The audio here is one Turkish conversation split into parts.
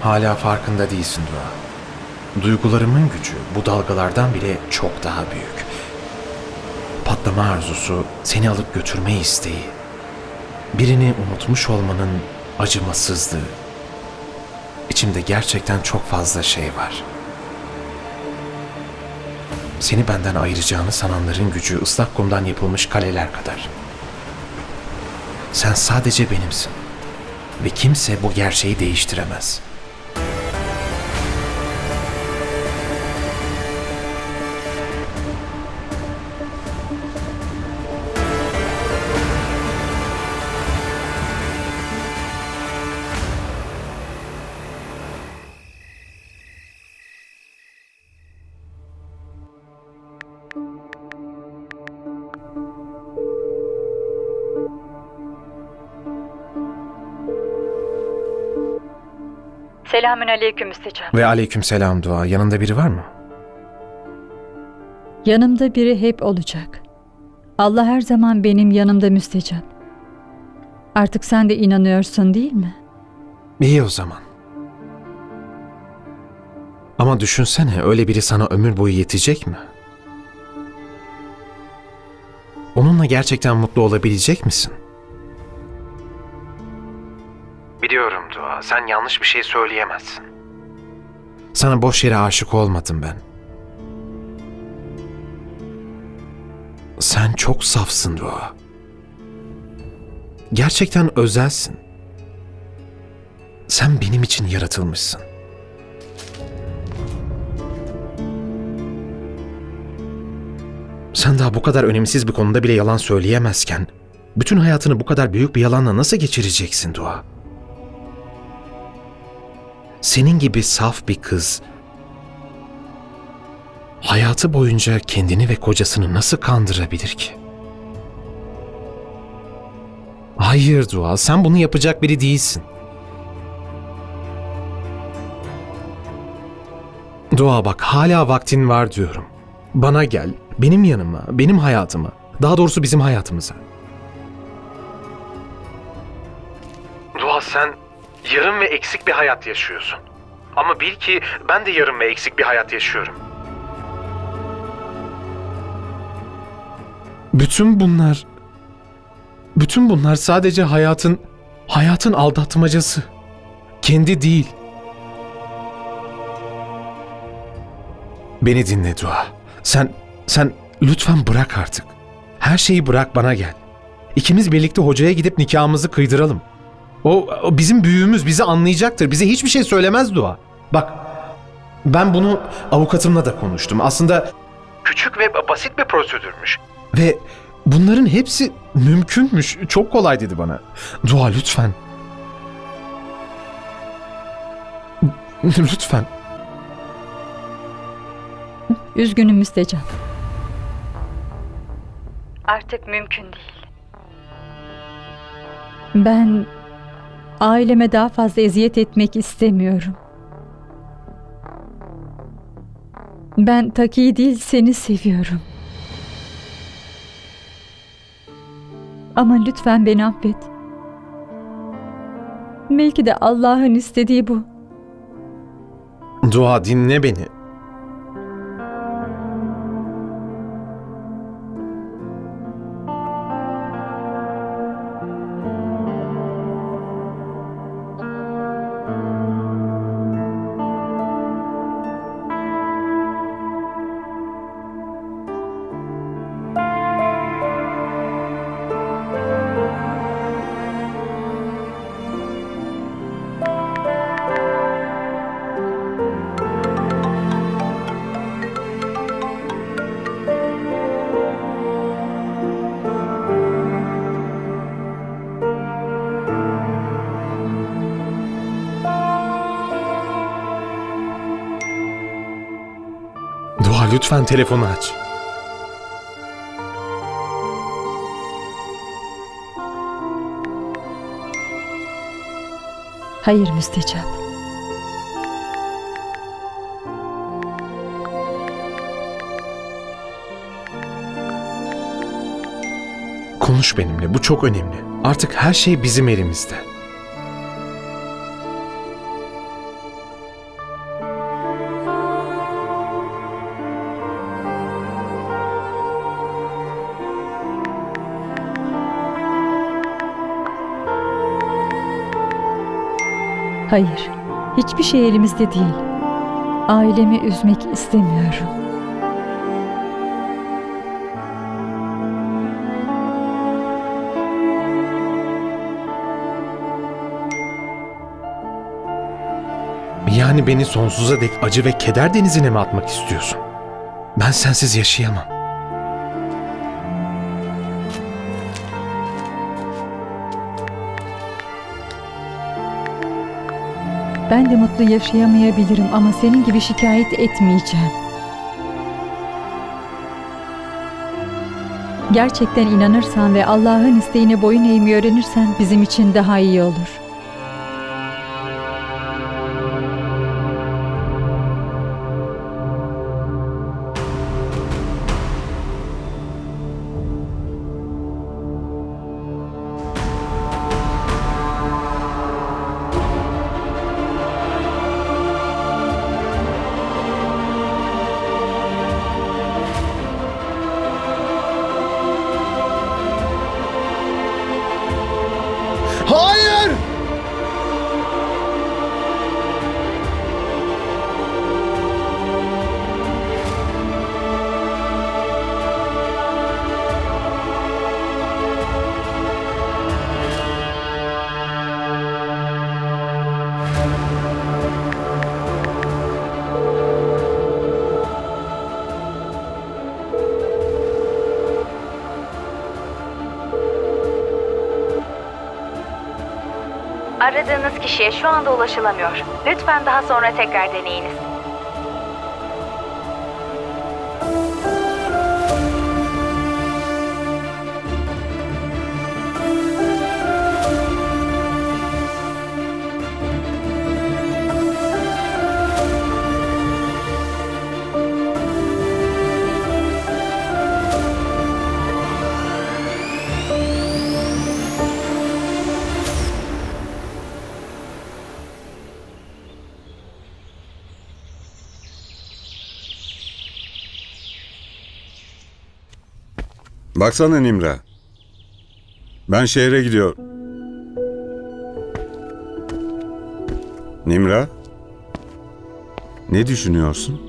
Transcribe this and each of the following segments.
Hala farkında değilsin Dua. Duygularımın gücü bu dalgalardan bile çok daha büyük. Patlama arzusu, seni alıp götürme isteği, birini unutmuş olmanın acımasızlığı. İçimde gerçekten çok fazla şey var. Seni benden ayıracağını sananların gücü ıslak kumdan yapılmış kaleler kadar. Sen sadece benimsin ve kimse bu gerçeği değiştiremez.'' Selamün aleyküm müstecap. Ve aleykümselam dua. Yanında biri var mı? Yanımda biri hep olacak. Allah her zaman benim yanımda müstecap. Artık sen de inanıyorsun değil mi? İyi o zaman. Ama düşünsene öyle biri sana ömür boyu yetecek mi? Onunla gerçekten mutlu olabilecek misin? Biliyorum Dua, sen yanlış bir şey söyleyemezsin. Sana boş yere aşık olmadım ben. Sen çok safsın Dua. Gerçekten özelsin. Sen benim için yaratılmışsın. Sen daha bu kadar önemsiz bir konuda bile yalan söyleyemezken, bütün hayatını bu kadar büyük bir yalanla nasıl geçireceksin Dua? Senin gibi saf bir kız, hayatı boyunca kendini ve kocasını nasıl kandırabilir ki? Hayır Dua, sen bunu yapacak biri değilsin. Dua bak hala vaktin var diyorum. Bana gel, benim yanıma, benim hayatıma. Daha doğrusu bizim hayatımıza. Dua sen yarım ve eksik bir hayat yaşıyorsun. Ama bil ki ben de yarım ve eksik bir hayat yaşıyorum. Bütün bunlar bütün bunlar sadece hayatın hayatın aldatmacası. Kendi değil. Beni dinle Dua. Sen, sen lütfen bırak artık. Her şeyi bırak bana gel. İkimiz birlikte hocaya gidip nikahımızı kıydıralım. O, o bizim büyüğümüz bizi anlayacaktır. Bize hiçbir şey söylemez Dua. Bak, ben bunu avukatımla da konuştum. Aslında küçük ve basit bir prosedürmüş. Ve bunların hepsi mümkünmüş. Çok kolay dedi bana. Dua lütfen. Lütfen. Üzgünüm müstecap. Artık mümkün değil. Ben aileme daha fazla eziyet etmek istemiyorum. Ben Taki'yi değil seni seviyorum. Ama lütfen beni affet. Belki de Allah'ın istediği bu. Dua dinle beni. Dua lütfen telefonu aç. Hayır müstecap. Konuş benimle. Bu çok önemli. Artık her şey bizim elimizde. Hayır, hiçbir şey elimizde değil. Ailemi üzmek istemiyorum. Yani beni sonsuza dek acı ve keder denizine mi atmak istiyorsun? Ben sensiz yaşayamam. Ben de mutlu yaşayamayabilirim ama senin gibi şikayet etmeyeceğim. Gerçekten inanırsan ve Allah'ın isteğine boyun eğmeyi öğrenirsen bizim için daha iyi olur. Aradığınız kişiye şu anda ulaşılamıyor. Lütfen daha sonra tekrar deneyiniz. Baksana Nimra. Ben şehre gidiyorum. Nimra? Ne düşünüyorsun?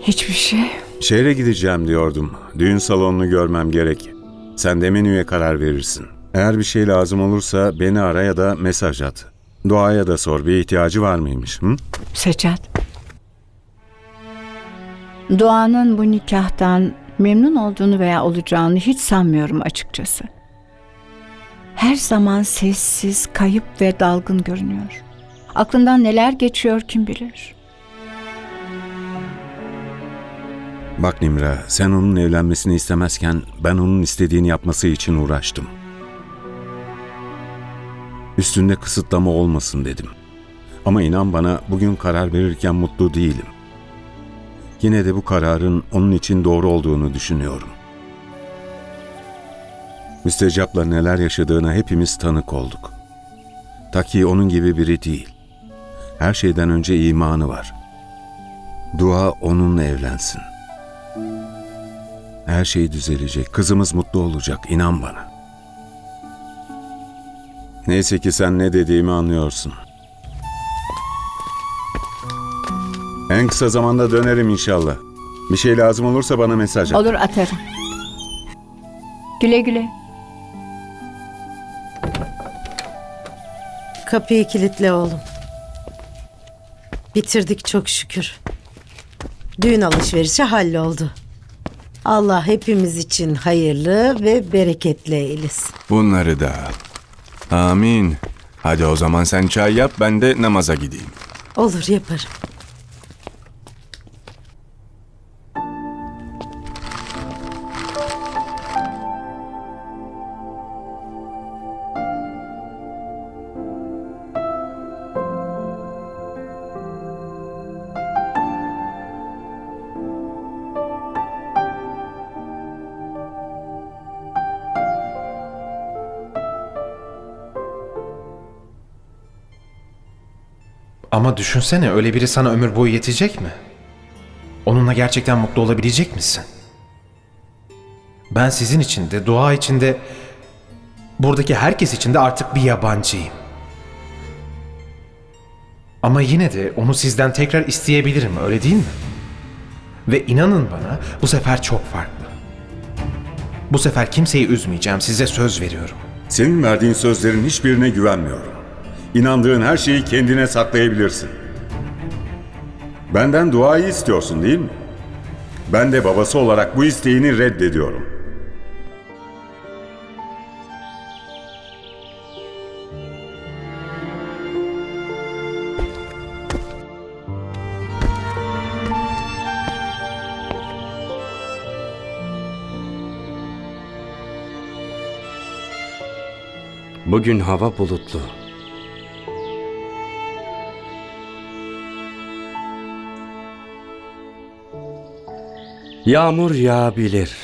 Hiçbir şey. Şehre gideceğim diyordum. Düğün salonunu görmem gerek. Sen de menüye karar verirsin. Eğer bir şey lazım olursa beni ara ya da mesaj at. Doğaya da sor bir ihtiyacı var mıymış? Hı? Secat. Doğan'ın bu nikahtan memnun olduğunu veya olacağını hiç sanmıyorum açıkçası. Her zaman sessiz, kayıp ve dalgın görünüyor. Aklından neler geçiyor kim bilir. Bak Nimra, sen onun evlenmesini istemezken ben onun istediğini yapması için uğraştım. Üstünde kısıtlama olmasın dedim. Ama inan bana bugün karar verirken mutlu değilim. Yine de bu kararın onun için doğru olduğunu düşünüyorum. Müstecap'la neler yaşadığına hepimiz tanık olduk. Taki onun gibi biri değil. Her şeyden önce imanı var. Dua onunla evlensin. Her şey düzelecek. Kızımız mutlu olacak. inan bana. Neyse ki sen ne dediğimi anlıyorsun. En kısa zamanda dönerim inşallah. Bir şey lazım olursa bana mesaj at. Olur atarım. Güle güle. Kapıyı kilitle oğlum. Bitirdik çok şükür. Düğün alışverişi halloldu. Allah hepimiz için hayırlı ve bereketli eylesin. Bunları da al. Amin. Hadi o zaman sen çay yap ben de namaza gideyim. Olur yaparım. Ama düşünsene öyle biri sana ömür boyu yetecek mi? Onunla gerçekten mutlu olabilecek misin? Ben sizin için de, dua için de, buradaki herkes için de artık bir yabancıyım. Ama yine de onu sizden tekrar isteyebilirim öyle değil mi? Ve inanın bana bu sefer çok farklı. Bu sefer kimseyi üzmeyeceğim size söz veriyorum. Senin verdiğin sözlerin hiçbirine güvenmiyorum. İnandığın her şeyi kendine saklayabilirsin. Benden duayı istiyorsun değil mi? Ben de babası olarak bu isteğini reddediyorum. Bugün hava bulutlu. Yağmur yağabilir.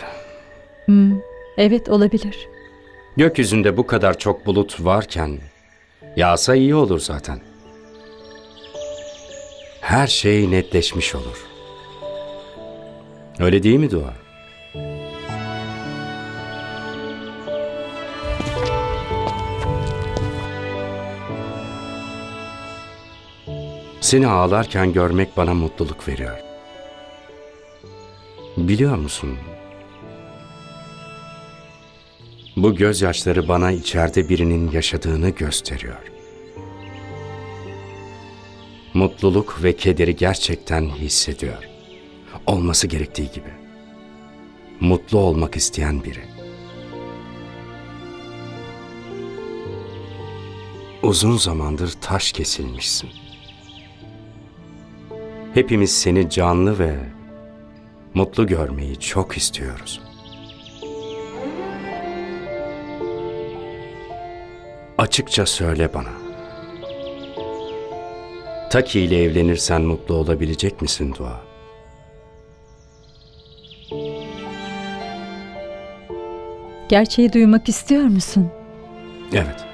Hmm, evet olabilir. Gökyüzünde bu kadar çok bulut varken yağsa iyi olur zaten. Her şey netleşmiş olur. Öyle değil mi Dua? Seni ağlarken görmek bana mutluluk veriyor. Biliyor musun? Bu gözyaşları bana içeride birinin yaşadığını gösteriyor. Mutluluk ve kederi gerçekten hissediyor. Olması gerektiği gibi. Mutlu olmak isteyen biri. Uzun zamandır taş kesilmişsin. Hepimiz seni canlı ve mutlu görmeyi çok istiyoruz. Açıkça söyle bana. Taki ile evlenirsen mutlu olabilecek misin Dua? Gerçeği duymak istiyor musun? Evet.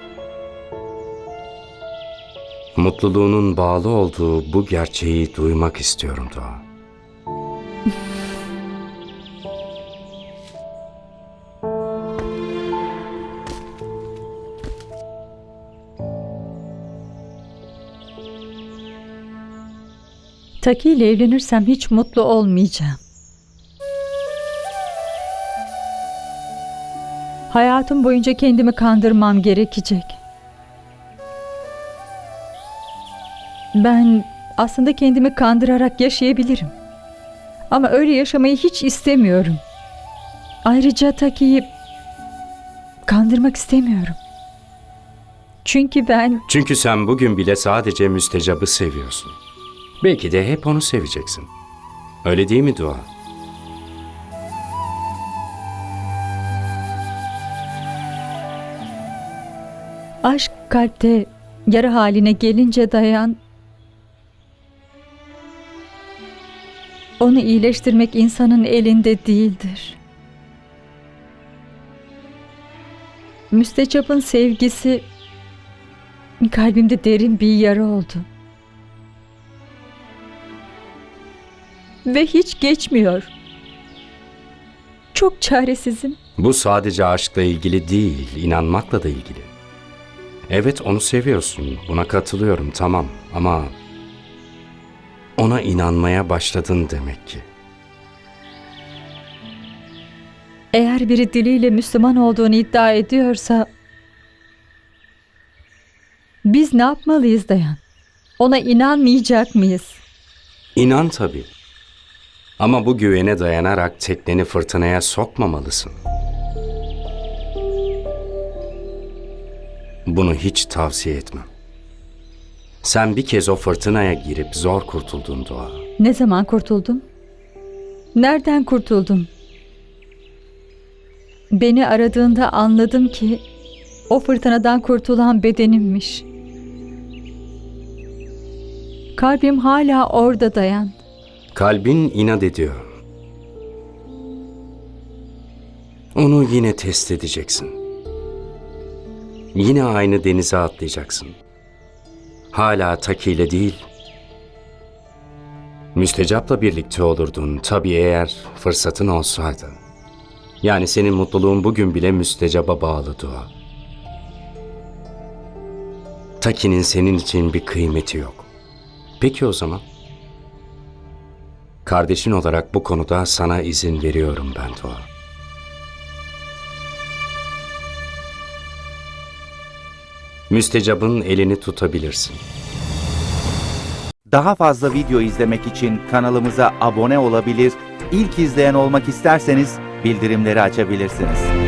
Mutluluğunun bağlı olduğu bu gerçeği duymak istiyorum Dua. Taki ile evlenirsem hiç mutlu olmayacağım. Hayatım boyunca kendimi kandırmam gerekecek. Ben aslında kendimi kandırarak yaşayabilirim. Ama öyle yaşamayı hiç istemiyorum. Ayrıca Taki'yi kandırmak istemiyorum. Çünkü ben Çünkü sen bugün bile sadece müstecabı seviyorsun. Belki de hep onu seveceksin. Öyle değil mi Dua? aşk kalpte yara haline gelince dayan onu iyileştirmek insanın elinde değildir. Müstecap'ın sevgisi kalbimde derin bir yara oldu. Ve hiç geçmiyor. Çok çaresizim. Bu sadece aşkla ilgili değil, inanmakla da ilgili. Evet onu seviyorsun, buna katılıyorum tamam ama ona inanmaya başladın demek ki. Eğer biri diliyle Müslüman olduğunu iddia ediyorsa biz ne yapmalıyız Dayan? Ona inanmayacak mıyız? İnan tabii. Ama bu güvene dayanarak tekneni fırtınaya sokmamalısın. Bunu hiç tavsiye etmem. Sen bir kez o fırtınaya girip zor kurtuldun Doğa. Ne zaman kurtuldum? Nereden kurtuldum? Beni aradığında anladım ki o fırtınadan kurtulan bedenimmiş. Kalbim hala orada dayan. Kalbin inat ediyor. Onu yine test edeceksin. Yine aynı denize atlayacaksın. Hala Taki ile değil. Müstecap'la birlikte olurdun tabii eğer fırsatın olsaydı. Yani senin mutluluğun bugün bile müstecaba bağlı dua. Taki'nin senin için bir kıymeti yok. Peki o zaman. Kardeşin olarak bu konuda sana izin veriyorum ben Doğa. Müstecabın elini tutabilirsin. Daha fazla video izlemek için kanalımıza abone olabilir, ilk izleyen olmak isterseniz bildirimleri açabilirsiniz.